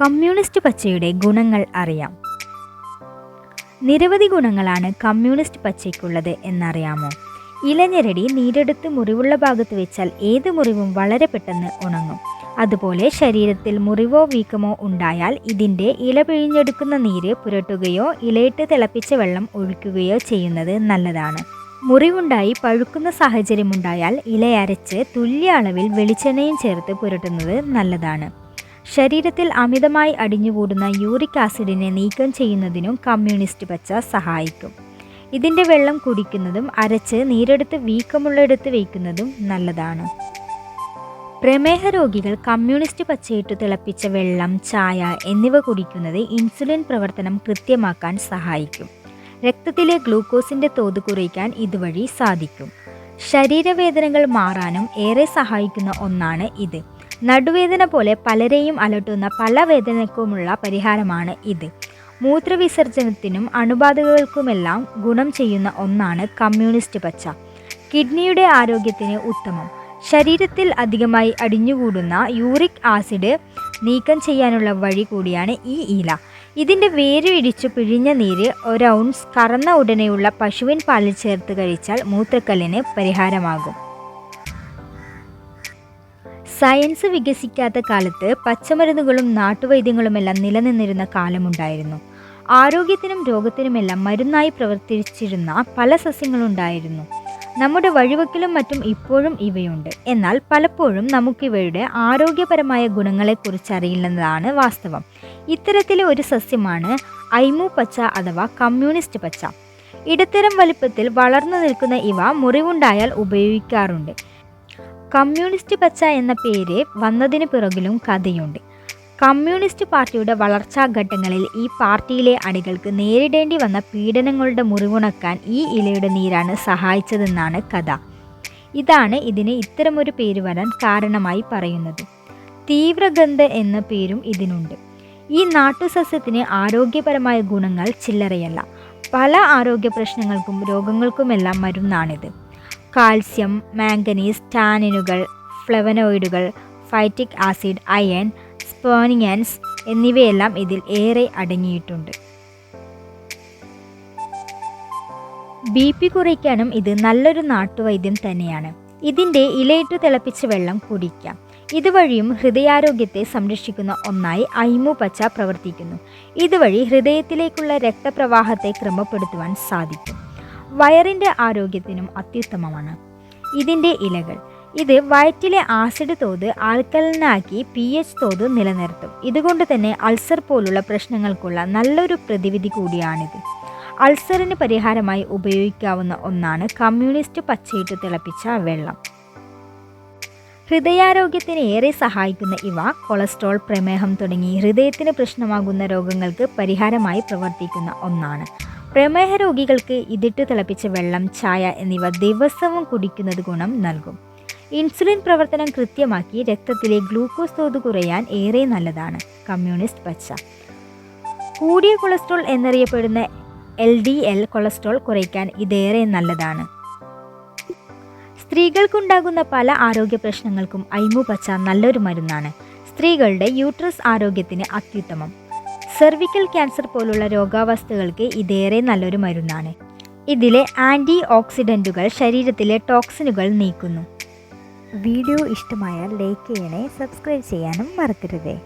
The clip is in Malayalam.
കമ്മ്യൂണിസ്റ്റ് പച്ചയുടെ ഗുണങ്ങൾ അറിയാം. നിരവധി ഗുണങ്ങളാണ് കമ്മ്യൂണിസ്റ്റ് പച്ചയ്ക്കുള്ളത് എന്നറിയാമോ? ഇലഞ്ഞരടി നീരെടുത്ത് മുറിവുള്ള ഭാഗത്ത് വെച്ചാൽ ഏത് മുറിവും വളരെ പെട്ടെന്ന് ഉണങ്ങും. അതുപോലെ ശരീരത്തിൽ മുറിവോ വീക്കമോ ഉണ്ടായാൽ ഇതിന്റെ ഇല പിഴിഞ്ഞെടുക്കുന്ന നീര് പുരട്ടുകയോ ഇലയിട്ട് തിളപ്പിച്ച വെള്ളം ഒഴിക്കുകയോ ചെയ്യുന്നത് നല്ലതാണ്. മുറിവുണ്ടായി പഴുക്കുന്ന സാഹചര്യമുണ്ടായാൽ ഇലയരച്ച് തുല്യ അളവിൽ വെളിച്ചെണ്ണയും ചേർത്ത് പുരട്ടുന്നത് നല്ലതാണ്. ശരീരത്തിൽ അമിതമായി അടിഞ്ഞുകൂടുന്ന യൂറിക് ആസിഡിനെ നീക്കം ചെയ്യുന്നതിനും കമ്മ്യൂണിസ്റ്റ് പച്ച സഹായിക്കും. ഇതിന്റെ വെള്ളം കുടിക്കുന്നതും അരച്ച് നീരെടുത്ത് വീക്കമുള്ളിടത്ത് വയ്ക്കുന്നതും നല്ലതാണ്. പ്രമേഹ രോഗികൾ കമ്മ്യൂണിസ്റ്റ് പച്ചയിട്ട് തിളപ്പിച്ച വെള്ളം ചായ എന്നിവ കുടിക്കുന്നത് ഇൻസുലിൻ പ്രവർത്തനം കൃത്യമാക്കാൻ സഹായിക്കും. രക്തത്തിലെ ഗ്ലൂക്കോസിന്റെ തോത് കുറയ്ക്കാൻ ഇതുവഴി സാധിക്കും. ശരീരവേദനകൾ മാറാനും ഏറെ സഹായിക്കുന്ന ഒന്നാണ് ഇത്. നടുവേദന പോലെ പലരെയും അലട്ടുന്ന പല വേദനക്കുമുള്ള പരിഹാരമാണ് ഇത്. മൂത്രവിസർജനത്തിനും അണുബാധകൾക്കുമെല്ലാം ഗുണം ചെയ്യുന്ന ഒന്നാണ് കമ്മ്യൂണിസ്റ്റ് പച്ച. കിഡ്നിയുടെ ആരോഗ്യത്തിന് ഉത്തമം. ശരീരത്തിൽ അധികമായി അടിഞ്ഞുകൂടുന്ന യൂറിക് ആസിഡ് നീക്കം ചെയ്യാനുള്ള വഴി കൂടിയാണ് ഈ ഇല. ഇതിന്റെ വേര് ഇടിച്ചു പിഴിഞ്ഞ നീര് ഒരൗൺസ് കറന്ന ഉടനെയുള്ള പശുവിൻ പാലിൽ ചേർത്ത് കഴിച്ചാൽ മൂത്രക്കല്ലിന് പരിഹാരമാകും. സയൻസ് വികസിക്കാത്ത കാലത്ത് പച്ചമരുന്നുകളും നാട്ടുവൈദ്യങ്ങളുമെല്ലാം നിലനിന്നിരുന്ന കാലമുണ്ടായിരുന്നു. ആരോഗ്യത്തിനും രോഗത്തിനുമെല്ലാം മരുന്നായി പ്രവർത്തിച്ചിരുന്ന പല സസ്യങ്ങളുണ്ടായിരുന്നു. നമ്മുടെ വഴിവെക്കിലും മറ്റും ഇപ്പോഴും ഇവയുണ്ട്. എന്നാൽ പലപ്പോഴും നമുക്കിവയുടെ ആരോഗ്യപരമായ ഗുണങ്ങളെക്കുറിച്ച് അറിയില്ലെന്നതാണ് വാസ്തവം. ഇത്തരത്തിലെ ഒരു സസ്യമാണ് ഐമു പച്ച അഥവാ കമ്മ്യൂണിസ്റ്റ് പച്ച. ഇടത്തരം വലിപ്പത്തിൽ വളർന്നു നിൽക്കുന്ന ഇവ മുറിവുണ്ടായാൽ ഉപയോഗിക്കാറുണ്ട്. കമ്മ്യൂണിസ്റ്റ് പച്ച എന്ന പേര് വന്നതിന് പിറകിലും കഥയുണ്ട്. കമ്മ്യൂണിസ്റ്റ് പാർട്ടിയുടെ വളർച്ചാ ഘട്ടങ്ങളിൽ ഈ പാർട്ടിയിലെ അണികൾക്ക് നേരിടേണ്ടി വന്ന പീഡനങ്ങളുടെ മുറിവുണക്കാൻ ഈ ഇലയുടെ നീരാണ് സഹായിച്ചതെന്നാണ് കഥ. ഇതാണ് ഇതിന് ഇത്തരമൊരു പേര് വരാൻ കാരണമായി പറയുന്നത്. തീവ്രഗന്ധ എന്ന പേരും ഇതിനുണ്ട്. ഈ നാട്ടുസസ്യത്തിന് ആരോഗ്യപരമായ ഗുണങ്ങൾ ചില്ലറയല്ല. പല ആരോഗ്യ പ്രശ്നങ്ങൾക്കും രോഗങ്ങൾക്കുമെല്ലാം മരുന്നാണിത്. കാൽസ്യം മാംഗനീസ് ടാനിനുകൾ ഫ്ലവനോയിഡുകൾ ഫൈറ്റിക് ആസിഡ് അയൺ സ്പോനിയൻസ് എന്നിവയെല്ലാം ഇതിൽ ഏറെ അടങ്ങിയിട്ടുണ്ട്. ബി പി കുറയ്ക്കാനും ഇത് നല്ലൊരു നാട്ടുവൈദ്യം തന്നെയാണ്. ഇതിന്റെ ഇലയിട്ട് തിളപ്പിച്ച വെള്ളം കുടിക്കാം. ഇതുവഴിയും ഹൃദയാരോഗ്യത്തെ സംരക്ഷിക്കുന്ന ഒന്നായി ഐമു പച്ച പ്രവർത്തിക്കുന്നു. ഇതുവഴി ഹൃദയത്തിലേക്കുള്ള രക്തപ്രവാഹത്തെ ക്രമപ്പെടുത്തുവാൻ സാധിക്കും. വയറിന്റെ ആരോഗ്യത്തിനും അത്യുത്തമമാണ്. ഇതിന്റെ ഇലകൾ. ഇത് വയറ്റിലെ ആസിഡ് തോത് ആൽക്കലിനാക്കി പി എച്ച് തോത് നിലനിർത്തും. ഇതുകൊണ്ട് തന്നെ അൾസർ പോലുള്ള പ്രശ്നങ്ങൾക്കുള്ള നല്ലൊരു പ്രതിവിധി കൂടിയാണിത്. അൾസറിന് പരിഹാരമായി ഉപയോഗിക്കാവുന്ന ഒന്നാണ് കമ്മ്യൂണിസ്റ്റ് പച്ചയിട്ട് തിളപ്പിച്ച വെള്ളം. ഹൃദയാരോഗ്യത്തിന് ഏറെ സഹായിക്കുന്ന ഇവ കൊളസ്ട്രോൾ പ്രമേഹം തുടങ്ങി ഹൃദയത്തിന് പ്രശ്നമാകുന്ന രോഗങ്ങൾക്ക് പരിഹാരമായി പ്രവർത്തിക്കുന്ന ഒന്നാണ്. പ്രമേഹ രോഗികൾക്ക് ഇതിട്ട് തിളപ്പിച്ച വെള്ളം ചായ എന്നിവ ദിവസവും കുടിക്കുന്നത് ഗുണം നൽകും. ഇൻസുലിൻ പ്രവർത്തനം കൃത്യമാക്കി രക്തത്തിലെ ഗ്ലൂക്കോസ് തോത് കുറയാൻ ഏറെ നല്ലതാണ്. കമ്മ്യൂണിസ്റ്റ് പച്ച. കൂടിയ കൊളസ്ട്രോൾ എന്നറിയപ്പെടുന്ന എൽ ഡി എൽ കൊളസ്ട്രോൾ കുറയ്ക്കാൻ ഇതേറെ നല്ലതാണ്. സ്ത്രീകൾക്കുണ്ടാകുന്ന പല ആരോഗ്യ പ്രശ്നങ്ങൾക്കും ഐമു പച്ച നല്ലൊരു മരുന്നാണ്. സ്ത്രീകളുടെ യൂട്രസ് ആരോഗ്യത്തിന് അത്യുത്തമം. സെർവിക്കൽ ക്യാൻസർ പോലുള്ള രോഗാവസ്ഥകൾക്ക് ഇതേറെ നല്ലൊരു മരുന്നാണ്. ഇതിലെ ആന്റി ഓക്സിഡന്റുകൾ ശരീരത്തിലെ ടോക്സിനുകൾ നീക്കുന്നു. വീഡിയോ ഇഷ്ടമായാൽ ലൈക്ക് ചെയ്യണേ സബ്സ്ക്രൈബ് ചെയ്യാനും മറക്കരുതേ.